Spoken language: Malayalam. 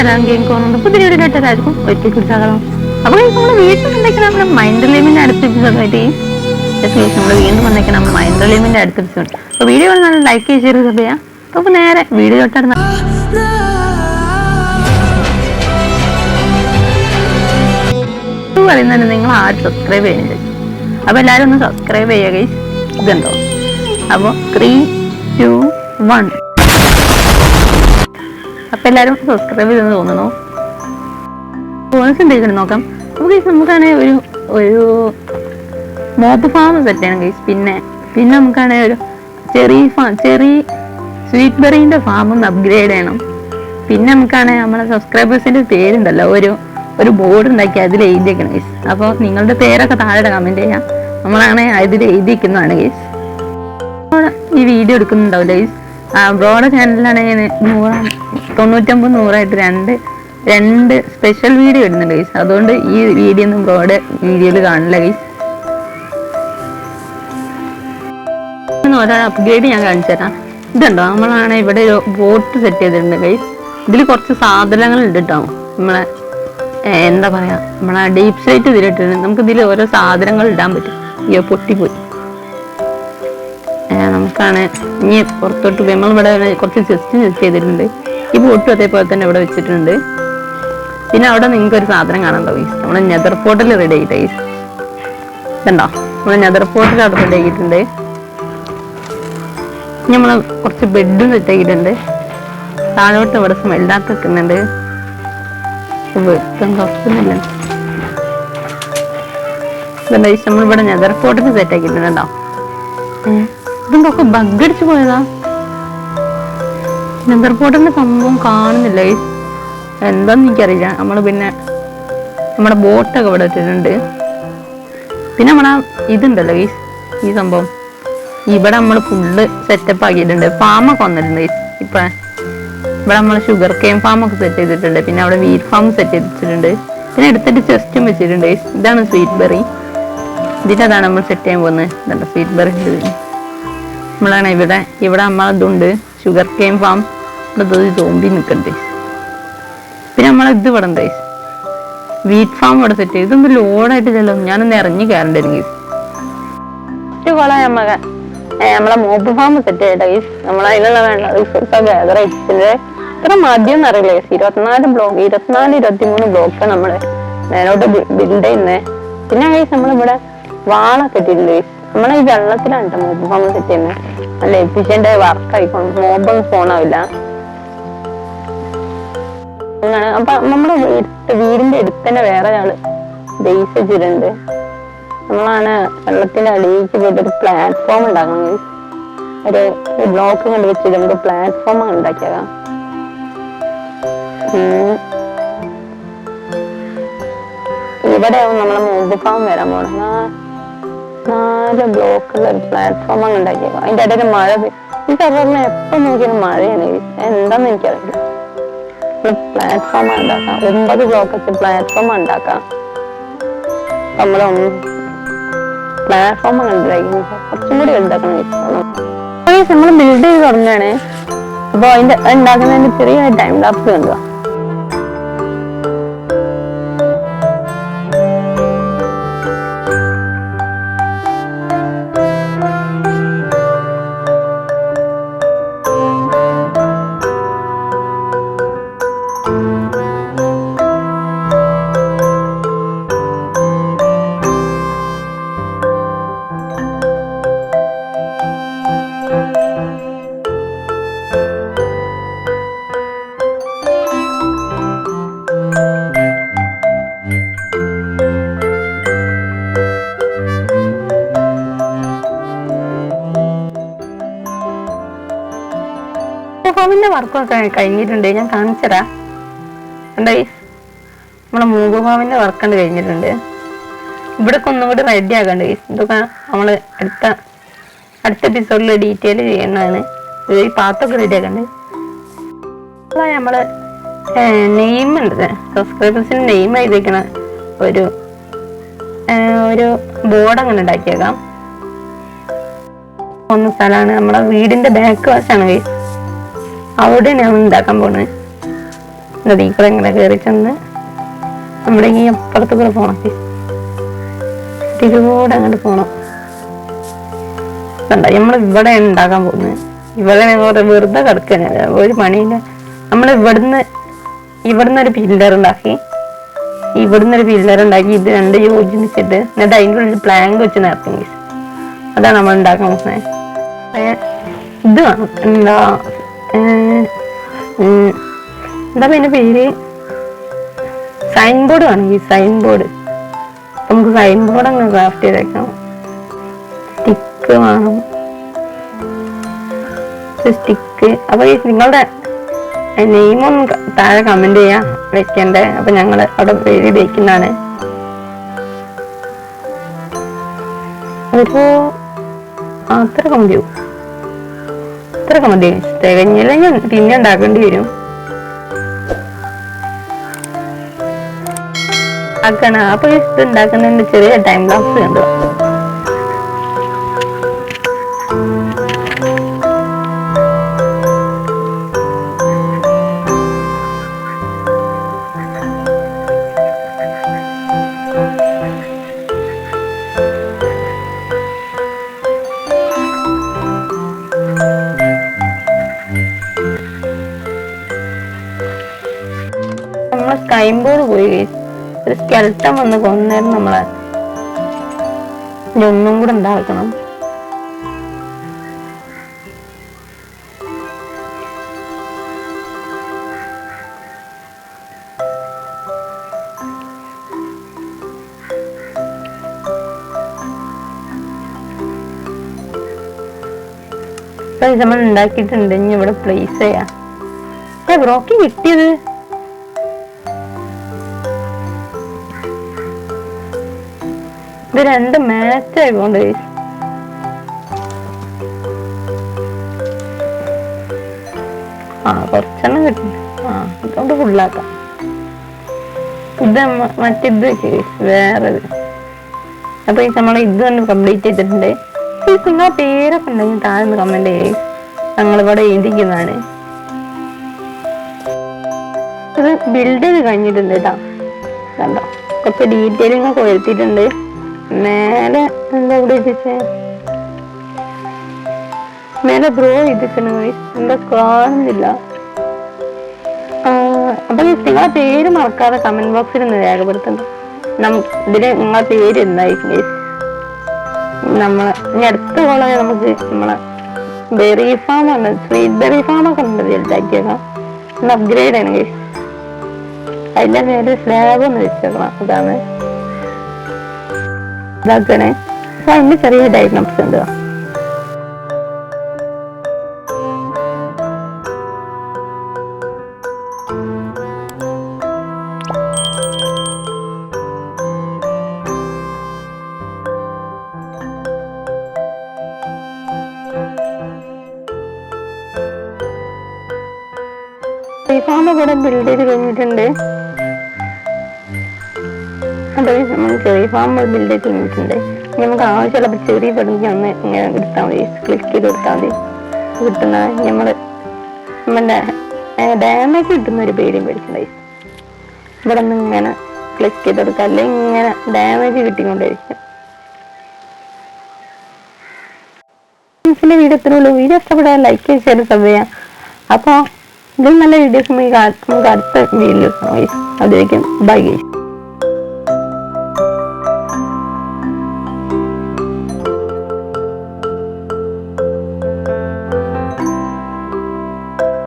അസ്സലാം കേൾക്കുന്നുണ്ട് പുതിയ വീഡിയോയിലോട്ട് എല്ലാവർക്കും ഒരിക്കൽ കുറിച്ചാകണം അപ്പോൾ നമ്മൾ വീട്ടിൽ വന്നേക്കണം നമ്മുടെ മൈൻഡ് റിലീമിന്റെ അടുത്ത എപ്പിസോഡായിട്ട് നമ്മൾ വീണ്ടും വന്നേക്കണം മൈൻഡ് റിലീമിന്റെ അടുത്ത എപ്പിസോഡ് അപ്പോൾ വീഡിയോ നല്ല ലൈക്ക് ചെയ്ത് സബ് ചെയ്യാം അപ്പോൾ നേരെ വീഡിയോയിലോട്ട് പറയുന്നത് നിങ്ങൾ ആരും സബ്സ്ക്രൈബ് ചെയ്യുന്നില്ല അപ്പോൾ എല്ലാവരും ഒന്ന് സബ്സ്ക്രൈബ് ചെയ്യുക. ഇതുണ്ടോ അപ്പോൾ ത്രീ ടു വൺ അപ്പൊ എല്ലാരും സബ്സ്ക്രൈബ് ചെയ്തെന്ന് തോന്നുന്നു. ബോണസ് എന്തെങ്കിലും നോക്കാം. നമുക്ക് നമുക്കാണെങ്കിൽ ഒരു ഒരു മോപ്പ് ഫാം സെറ്റ് ചെയ്യണം ഗൈസ് പിന്നെ പിന്നെ നമുക്കാണെങ്കിൽ ഒരു ചെറി ഫാം ചെറി സ്വീറ്റ് ബെറിന്റെ ഫാം ഒന്ന് അപ്ഗ്രേഡ് ചെയ്യണം. പിന്നെ നമുക്കാണെങ്കിൽ നമ്മളെ സബ്സ്ക്രൈബേഴ്സിന്റെ പേരുണ്ടല്ലോ ഒരു ഒരു ബോർഡ് ഉണ്ടാക്കി അതിൽ എഴുതിയേക്കണം ഗൈസ് അപ്പോൾ നിങ്ങളുടെ പേരൊക്കെ താഴെ കമന്റ് ചെയ്യാം. നമ്മളാണെങ്കിൽ അതിൽ എഴുതിയിരിക്കുന്നതാണ് ഗൈസ് ഈ വീഡിയോ എടുക്കുന്നുണ്ടാവില്ല ഗൈസ് ബ്രോയുടെ ചാനലിലാണെങ്കിൽ നൂറ് തൊണ്ണൂറ്റൊമ്പത് നൂറായിട്ട് രണ്ട് രണ്ട് സ്പെഷ്യൽ വീഡിയോ ഇടുന്നുണ്ട് ഗൈസ് അതുകൊണ്ട് ഈ വീഡിയോ ഒന്നും ബ്രോഡ് വീഡിയോയിൽ കാണില്ല ഗൈസ് ഒരാൾ അപ്ഗ്രേഡ് ഞാൻ കാണിച്ചു തരാം. ഇതുണ്ടോ? നമ്മളാണ് ഇവിടെ ഒരു ബോട്ട് സെറ്റ് ചെയ്തിട്ടുണ്ട് ഗൈസ് ഇതിൽ കുറച്ച് സാധനങ്ങൾ കേട്ടോ നമ്മളെ എന്താ പറയാ? നമ്മളെ ഡീപ് സൈറ്റ് ഇതിലിട്ടിട്ടുണ്ട്. നമുക്ക് ഇതിൽ ഓരോ സാധനങ്ങൾ ഇടാൻ പറ്റും. അയ്യോ പൊട്ടിപ്പോയി. നമുക്കാണ് ഇനി പുറത്തോട്ട് നമ്മളിവിടെ കുറച്ച് ചെസ്റ്റ് ചെസ്റ്റ് ചെയ്തിട്ടുണ്ട്. ഈ ബോട്ടും അതേപോലെ തന്നെ ഇവിടെ വെച്ചിട്ടുണ്ട്. പിന്നെ അവിടെ നിങ്ങൾക്ക് ഒരു സാധനം കാണാൻ ഗൈസ് നമ്മുടെ നെതർ പോർട്ടിൽ റെഡി ആയിട്ട് ഗൈസ് ഇതുണ്ടോ? നമ്മുടെ നെതർ പോർട്ടിൽ അവിടെ റെഡി ആക്കിയിട്ടുണ്ട് നമ്മൾ കുറച്ച് ബെഡും സെറ്റ് ആക്കിയിട്ടുണ്ട്. താഴോട്ട് ഇവിടെ സ്മെല്ലാത്ത വെക്കുന്നുണ്ട്. വെട്ടം തുറക്കുന്നില്ല നമ്മളിവിടെ നെതർ പോർട്ടിൽ സെറ്റ് ആക്കിയിട്ടുണ്ട് കേട്ടോ. ഇതൊക്കെ ബഗ് അടിച്ചു പോയതാ. നെതർ പോർട്ടിന്റെ സംഭവം കാണുന്നില്ല. എന്താന്ന് എനിക്കറിയില്ല. നമ്മൾ പിന്നെ നമ്മുടെ ബോട്ടൊക്കെ ഇവിടെ ഇട്ടിട്ടുണ്ട് പിന്നെ നമ്മളാ ഇതുണ്ടല്ലോ ഈ ഈ സംഭവം. ഇവിടെ നമ്മൾ ഫുള്ള് സെറ്റപ്പ് ആക്കിയിട്ടുണ്ട്. ഫാമൊക്കെ വന്നിട്ടുണ്ട്. ഇപ്പം ഇവിടെ നമ്മൾ ഷുഗർ കെയിൻ ഫാമൊക്കെ സെറ്റ് ചെയ്തിട്ടുണ്ട്. പിന്നെ അവിടെ വീറ്റ് ഫാം സെറ്റ് ചെയ്തിട്ടുണ്ട്. പിന്നെ എടുത്തിട്ട് ചെസ്റ്റും വെച്ചിട്ടുണ്ട്. ഇതാണ് സ്വീറ്റ് ബെറി ഇതിന്റെ അതാണ് നമ്മൾ സെറ്റ് ചെയ്യാൻ പോകുന്നത്. ഇതാണ് സ്വീറ്റ് ബെറി നമ്മളാണ് ഇവിടെ ഇവിടെ നമ്മളതുണ്ട്. ഷുഗർ കെയിൻ ഫാം ഇവിടെ തോമ്പി നിൽക്കണ്ടേ പിന്നെ നമ്മൾ ഇവിടെ ഉണ്ട് വീറ്റ് ഫാം ഇവിടെ സെറ്റ് ചെയ്ത്. ഇതൊന്നും ചെല്ലോ. ഞാനൊന്ന് ഇറങ്ങി കയറണ്ടായിരിക്കും നമ്മളെ മോപ്പ് ഫാം സെറ്റ് ചെയ്യട്ടെ ഗൈസ് നമ്മൾ അതിനുള്ള വേണ്ട റിസോർട്ട് ഒക്കെ ഇത്ര മദ്യം എന്നറിയില്ല ഇരുപത്തിനാല് ബ്ലോക്ക് ഇരുപത്തിനാല് ഇരുപത്തിമൂന്ന് ബ്ലോക്ക് നമ്മൾ മേലോട്ട് ബിൽഡ് ചെയ്യുന്നേ. പിന്നെ ഗൈസ് നമ്മളിവിടെ വാളൊക്കെ ഇട്ടിട്ടുണ്ട് നമ്മളെ ഈ വെള്ളത്തിലാണ് കേട്ടോ മോപ്പ് ഫാം സെറ്റ് ചെയ്യുന്നത് നല്ല എഫിഷ്യന്റ് ആയി വർക്ക് ആയിക്കോളും. മോബൊന്നും ഫോണാവില്ല അങ്ങനെ അപ്പൊ നമ്മുടെ വീടിന്റെ അടുത്ത് തന്നെ വേറെ ഒരാൾ ബേസ് വെച്ചിട്ടുണ്ട് നമ്മളാണ് വെള്ളത്തിന്റെ അടിയിലേക്ക് പോയിട്ട് ഒരു പ്ലാറ്റ്ഫോം ഉണ്ടാക്കണം. ഒരു ബ്ലോക്ക് കണ്ടു വെച്ചിട്ട് നമുക്ക് പ്ലാറ്റ്ഫോം ഉണ്ടാക്കിയേക്കാം ഉം. ഇവിടെ ആവും നമ്മളെ മുമ്പ് ഫാം വരാൻ പോണം നാല് ബ്ലോക്കുള്ള ഒരു പ്ലാറ്റ്ഫോം അങ്ങ് ഉണ്ടാക്കിയേക്കാം അതിന്റെ ഇടയിൽ മഴ ഈ സർവറിനെ എപ്പോ നോക്കിയാലും മഴയാണ്. എന്താന്ന് എനിക്കറിയില്ല പ്ലാറ്റ്ഫോം ഉണ്ടാക്കാം. ഒമ്പത് ബ്ലോക്ക് പ്ലാറ്റ്ഫോം ഉണ്ടാക്കാം. നമ്മളെ പ്ലാറ്റ്ഫോം കുറച്ചും കൂടി ഉണ്ടാക്കണം നമ്മൾ ബിൽഡ് ചെയ്ത് തുടങ്ങുകയാണ് അപ്പോൾ അതിന്റെ ഉണ്ടാക്കുന്നതിന് ചെറിയ ടൈം ലാപ്സ് കണ്ടുക വർക്കൊക്കെ കഴിഞ്ഞിട്ടുണ്ട്. ഞാൻ കാണിച്ചതാ. കണ്ടായി നമ്മളെ ഫാമിന്റെ വർക്ക് ഉണ്ട് കഴിഞ്ഞിട്ടുണ്ട്. ഇവിടെ ഒന്നും കൂടി റെഡി guys. ഇതൊക്കെ നമ്മൾ അടുത്ത അടുത്ത എപ്പിസോഡിൽ ഡീറ്റെയിൽ ചെയ്യുന്നതാണ് ഈ പാത്തൊക്കെ റെഡി ആക്കണ്ട്? അതാ നമ്മൾ നെയിം ഉണ്ട് സബ്സ്ക്രൈബേഴ്സിന് നെയിം എഴുതിക്കണ ഒരു ഒരു ബോർഡ് അങ്ങനെ ഉണ്ടാക്കിയേക്കാം. ഒന്ന് സ്ഥലമാണ്. നമ്മളെ വീടിന്റെ ബാക്ക് വശമാണ് ഗൈസ് അവിടെ ഞാൻ ഉണ്ടാക്കാൻ പോണത് നദീ കൂടെ ഇങ്ങനെ കയറി ചെന്ന് നമ്മുടെ ഈ അപ്പുറത്ത് കൂടെ പോണം. തിരുവോട് അങ്ങോട്ട് പോണം. കണ്ട നമ്മൾ ഇവിടെ ഉണ്ടാക്കാൻ പോകുന്നത്. ഇവിടെ ഞങ്ങൾ വെറുതെ കിടക്കാൻ ഒരു പണിയില്ല. നമ്മൾ ഇവിടുന്ന് ഇവിടുന്ന് ഒരു പില്ലർ ഉണ്ടാക്കി. ഇവിടുന്ന് ഒരു പില്ലർ ഉണ്ടാക്കി. ഇത് രണ്ട് യോജിപ്പിച്ചിട്ട് എന്നിട്ട് അതിന്റെ ഉള്ളിൽ പ്ലാങ്ക് വെച്ച് നിർത്തി അതാണ് നമ്മൾ ഉണ്ടാക്കാൻ പോകുന്നത്. ഇത് വേണം. എന്താ എന്താ പിന്നെ പേര്? സൈൻ ബോർഡ് വേണമെങ്കിൽ സൈൻ ബോർഡ് നമുക്ക് സൈൻ ബോർഡ് അങ്ങ് ക്രാഫ്റ്റ് ചെയ്തേക്കാം. സ്റ്റിക്ക് വേണം. സ്റ്റിക്ക് അപ്പൊ നിങ്ങളുടെ നെയിമൊന്ന് താഴെ കമന്റ് ചെയ്യാ. വെക്കണ്ടേ? അപ്പൊ ഞങ്ങൾ അവിടെ പേര് വെക്കുന്നതാണ് ഒരു അത്ര കമന്റ് മതിയോ അത്രയൊക്കെ മതി. തികഞ്ഞില്ലെങ്കിൽ പിന്നെ ഉണ്ടാക്കേണ്ടി വരും. അക്കണ അപ്പൊ ഇത് ഉണ്ടാക്കുന്നതിന്റെ ചെറിയ ടൈം ലാപ്സ് കണ്ടു? ഒരു സ്കെൽട്ടം വന്ന് കൊന്നേരം നമ്മളെ ഒന്നും കൂടെ ഉണ്ടാക്കണം. ഇപ്പൊ നമ്മൾ ഉണ്ടാക്കിയിട്ടുണ്ട്. ഇനി ഇവിടെ പ്ലേസ് ചെയ്യാം. ബ്രോക്കി കിട്ടിയത് ഇത് രണ്ട് മാച്ച് ആയിക്കൊണ്ട് ആ കുറച്ചെണ്ണം കിട്ടും. ആ ഇതുകൊണ്ട് ഫുള്ളാക്കാം ഇത് മറ്റിത് വേറെ അപ്പൊ നമ്മൾ ഇത് തന്നെ കംപ്ലീറ്റ് ചെയ്തിട്ടുണ്ട്. നിങ്ങളെ പേരൊക്കെ ഉണ്ടെങ്കിൽ താഴെ കമന്റ് ചെയ്യും. ഞങ്ങളിവിടെ എഴുതിക്കുന്നതാണ്. ഇത് ബിൽഡ് ചെയ്ത് കഴിഞ്ഞിട്ടുണ്ട് കേട്ടോ കണ്ടോ? കുറച്ച് ഡീറ്റെയിലിംഗ് ഒക്കെ വരുത്തിയിട്ടുണ്ട് മേലെ എന്താ ഇവിടെ വെച്ചേ മേലെ ബ്രോ ഇതിക്കണം എന്താ കാണുന്നില്ല. അപ്പൊ നിങ്ങളെ പേര് മറക്കാതെ കമന്റ് ബോക്സിൽ ഒന്ന് രേഖപ്പെടുത്തണം. ഇതിൽ നിങ്ങളെ പേര് എന്തായിരിക്കും? നമ്മളെ ഇനി അടുത്ത കോള നമുക്ക് നമ്മളെ ബെറി ഫാം ഉണ്ട് സ്വീറ്റ് ബെറി ഫാം ഒക്കെ ഉണ്ട് വലുതാക്കിയേക്കാം. ഒന്ന് അപ്ഗ്രേഡ് ആണ്. അതിന്റെ മേലെ സ്ലാബ് ഒന്ന് വെച്ചേക്കണം. അതാണ്. ഇതാക്കണേ. അപ്പൊ അതിന് ചെറിയ ഡയഗ്നോസ് ഉണ്ട് ഫാമ് ഇവിടെ ബിൽഡ് ചെയ്ത് കഴിഞ്ഞിട്ടുണ്ട്. അതെ നമ്മൾ ചെറിയ ഫാം ബിൽഡ് ചെയ്ത് നമുക്ക് ആവശ്യമുള്ള ചെറിയ തുടങ്ങി ഒന്ന് ഇങ്ങനെ എടുത്താൽ മതി. ക്ലിക്ക് ചെയ്ത് കൊടുത്താൽ മതി. കിട്ടുന്ന നമ്മൾ നമ്മുടെ ഡാമേജ് കിട്ടുന്ന ഒരു പേടിയും പേടിച്ചിട്ടുണ്ടായി ഇവിടെ നിന്ന് ഇങ്ങനെ ക്ലിക്ക് ചെയ്ത് കൊടുക്കുക. അല്ലെങ്കിൽ ഇങ്ങനെ ഡാമേജ് കിട്ടിക്കൊണ്ടിരിക്കും വീഡിയോ ഇത്രേ ഉള്ളൂ. വീഡിയോ ഇഷ്ടപ്പെടാൻ ലൈക്ക് ഷെയർ സബ് ചെയ്യാം അപ്പോൾ ഇതിൽ നല്ല വീഡിയോസ് നമുക്ക് അടുത്ത വീഡിയോസ് അതിലേക്കും ബൈ ഗൈസ്